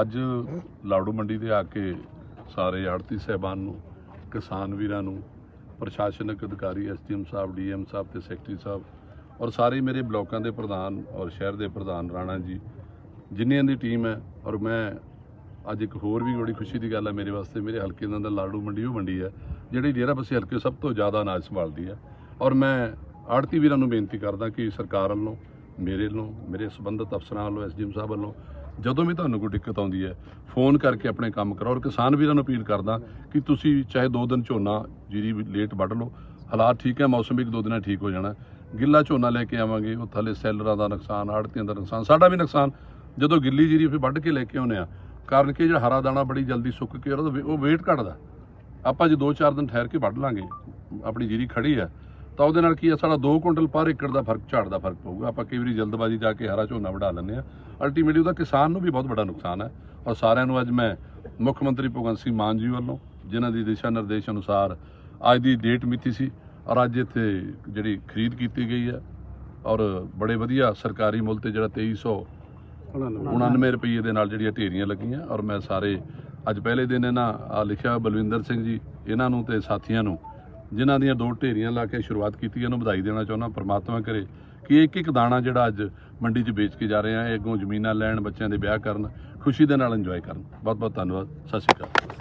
ਅੱਜ ਲਾੜੂ ਮੰਡੀ 'ਤੇ ਆ ਕੇ ਸਾਰੇ ਆੜਤੀ ਸਹਿਬਾਨ ਨੂੰ, ਕਿਸਾਨ ਵੀਰਾਂ ਨੂੰ, ਪ੍ਰਸ਼ਾਸਨਿਕ ਅਧਿਕਾਰੀ, ਐਸਡੀਐਮ ਸਾਹਿਬ, ਡੀਐਮ ਸਾਹਿਬ ਤੇ ਸੈਕਟਰੀ ਸਾਹਿਬ ਔਰ ਸਾਰੇ ਮੇਰੇ ਬਲਾਕਾਂ ਦੇ ਪ੍ਰਧਾਨ ਔਰ ਸ਼ਹਿਰ ਦੇ ਪ੍ਰਧਾਨ ਰਾਣਾ ਜੀ, ਜਿੰਨਿਆਂ ਦੀ ਟੀਮ ਹੈ ਔਰ ਮੈਂ ਅੱਜ ਇੱਕ ਹੋਰ ਵੀ ਬੜੀ ਖੁਸ਼ੀ ਦੀ ਗੱਲ ਹੈ ਮੇਰੇ ਵਾਸਤੇ, ਮੇਰੇ ਹਲਕੇ ਦਾ ਲਾੜੂ ਮੰਡੀ, ਉਹ ਮੰਡੀ ਹੈ, ਜਿਹੜੀ ਡੇਰਾ ਬਸੀ ਹਲਕੇ ਸਭ ਤੋਂ ਜ਼ਿਆਦਾ ਅਨਾਜ ਸੰਭਾਲਦੀ ਹੈ ਔਰ ਮੈਂ ਆੜਤੀ ਵੀਰਾਂ ਨੂੰ ਬੇਨਤੀ ਕਰਦਾ ਕਿ ਸਰਕਾਰ ਵੱਲੋਂ, ਮੇਰੇ ਵੱਲੋਂ, ਮੇਰੇ ਸੰਬੰਧਿਤ ਅਫਸਰਾਂ ਵੱਲੋਂ, ਐਸਡੀਐਮ ਸਾਹਿਬ ਵੱਲੋਂ ਜਦੋਂ ਵੀ ਤੁਹਾਨੂੰ ਕੋਈ ਦਿੱਕਤ ਆਉਂਦੀ ਹੈ, ਫੋਨ ਕਰਕੇ ਆਪਣੇ ਕੰਮ ਕਰੋ ਔਰ ਕਿਸਾਨ ਵੀਰਾਂ ਨੂੰ ਅਪੀਲ ਕਰਦਾ ਕਿ ਤੁਸੀਂ ਚਾਹੇ 2 ਦਿਨ ਝੋਨਾ ਜੀਰੀ ਵੀ ਲੇਟ ਵੱਢ ਲਓ। ਹਾਲਾਤ ਠੀਕ ਹੈ, ਮੌਸਮ ਵੀ ਇੱਕ ਦੋ ਦਿਨਾਂ ਠੀਕ ਹੋ ਜਾਣਾ। ਗਿੱਲਾ ਝੋਨਾ ਲੈ ਕੇ ਆਵਾਂਗੇ, ਉਹ ਥੱਲੇ ਸੈਲਰਾਂ ਦਾ ਨੁਕਸਾਨ, ਆੜਤੀਆਂ ਦਾ ਨੁਕਸਾਨ, ਸਾਡਾ ਵੀ ਨੁਕਸਾਨ। ਜਦੋਂ ਗਿੱਲੀ ਜੀਰੀ ਫਿਰ ਵੱਢ ਕੇ ਲੈ ਕੇ ਆਉਂਦੇ ਆ ਕਾਰਨ ਕਿ ਜਿਹੜਾ ਹਰਾ ਦਾਣਾ ਬੜੀ ਜਲਦੀ ਸੁੱਕ ਕੇ ਉਹਦਾ ਉਹ weight ਘਟਦਾ। ਆਪਾਂ ਜੇ 2-4 ਦਿਨ ਠਹਿਰ ਕੇ ਵੱਢ ਲਾਂਗੇ, ਆਪਣੀ ਜੀਰੀ ਖੜੀ ਹੈ ਤਾਂ ਉਹਦੇ ਨਾਲ ਕੀ ਆ, ਸਾਡਾ 2 ਕੁਇੰਟਲ ਪਰ ਏਕੜ ਦਾ ਫ਼ਰਕ, ਝਾੜ ਦਾ ਫ਼ਰਕ ਪਊਗਾ। ਆਪਾਂ ਕਈ ਵਾਰੀ ਜਲਦਬਾਜ਼ੀ ਜਾ ਕੇ ਹਰਾ ਝੋਨਾ ਵਢਾ ਲੈਂਦੇ ਆ। ਅਲਟੀਮੇਟਲੀ ਉਹਦਾ ਕਿਸਾਨ ਨੂੰ ਵੀ ਬਹੁਤ ਵੱਡਾ ਨੁਕਸਾਨ ਹੈ। ਔਰ ਸਾਰਿਆਂ ਨੂੰ ਅੱਜ ਮੈਂ ਮੁੱਖ ਮੰਤਰੀ ਭਗਵੰਤ ਸਿੰਘ ਮਾਨ ਜੀ ਵੱਲੋਂ, ਜਿਨ੍ਹਾਂ ਦੀ ਦਿਸ਼ਾ ਨਿਰਦੇਸ਼ ਅਨੁਸਾਰ ਅੱਜ ਦੀ ਡੇਟ ਮਿਤੀ ਸੀ, ਔਰ ਅੱਜ ਇੱਥੇ ਜਿਹੜੀ ਖਰੀਦ ਕੀਤੀ ਗਈ ਹੈ, ਔਰ ਬੜੇ ਵਧੀਆ ਸਰਕਾਰੀ ਮੁੱਲ ਤੇ ਜਿਹੜਾ 2300 99 ਰੁਪਏ ਦੇ ਨਾਲ ਜਿਹੜੀਆਂ ਢੇਰੀਆਂ ਲੱਗੀਆਂ, ਔਰ ਮੈਂ ਸਾਰੇ ਅੱਜ ਪਹਿਲੇ ਦਿਨ ਇਹਨਾਂ ਲਿਖਿਆ ਬਲਵਿੰਦਰ ਸਿੰਘ ਜੀ, ਇਹਨਾਂ ਨੂੰ ਤੇ ਸਾਥੀਆਂ ਨੂੰ ਜਿਨ੍ਹਾਂ ਦੀਆਂ ਦੋ ਢੇਰੀਆਂ ਲਾ ਕੇ ਸ਼ੁਰੂਆਤ ਕੀਤੀ ਹੈ, ਉਹਨੂੰ ਵਧਾਈ ਦੇਣਾ ਚਾਹੁੰਦਾ ਪਰਮਾਤਮਾ ਕਰੇ ਕਿ ਇੱਕ ਇੱਕ ਦਾਣਾ ਜਿਹੜਾ ਅੱਜ ਮੰਡੀ 'ਚ ਵੇਚ ਕੇ ਜਾ ਰਹੇ ਆ ਇਹ ਅੱਗੋਂ ਜ਼ਮੀਨਾਂ ਲੈਣ ਬੱਚਿਆਂ ਦੇ ਵਿਆਹ ਕਰਨ ਖੁਸ਼ੀ ਦੇ ਨਾਲ ਇੰਜੋਏ ਕਰਨ। ਬਹੁਤ ਬਹੁਤ ਧੰਨਵਾਦ। ਸਤਿ ਸ਼੍ਰੀ ਅਕਾਲ।